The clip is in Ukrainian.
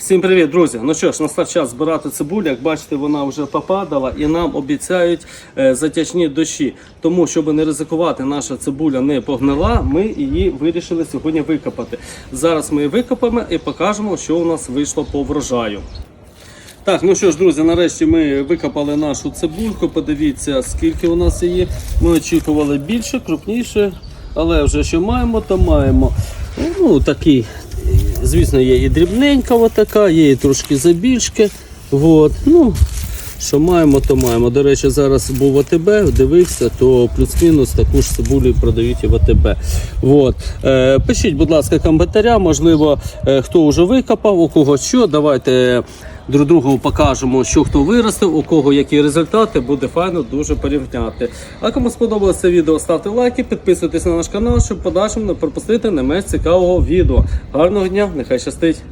Всім привіт, друзі! Ну що ж, настав час збирати цибулю. Як бачите, вона вже попадала і нам обіцяють е, затяжні дощі. Тому, щоб не ризикувати, наша цибуля не погнила, ми її вирішили сьогодні викопати. Зараз ми її викопаємо і покажемо, що у нас вийшло по врожаю. Так, ну що ж, друзі, нарешті ми викопали нашу цибульку. Подивіться, скільки у нас її. Ми очікували більше, крупніше, але вже що маємо, то маємо. Ну, такий, звісно, є і дрібненька отака, є і трошки забільшки. От. Ну, що маємо, то маємо. До речі, зараз був АТБ, дивився, то плюс-мінус таку ж цибулю продають і в АТБ. От. Е, пишіть, будь ласка, коментаря, можливо, е, хто вже викопав, у кого що. Давайте друг другу покажемо, що хто виростив, у кого які результати, буде файно дуже порівняти. А кому сподобалося відео, ставте лайки, підписуйтесь на наш канал, щоб подальшому не пропустити не менш цікавого відео. Гарного дня, нехай щастить!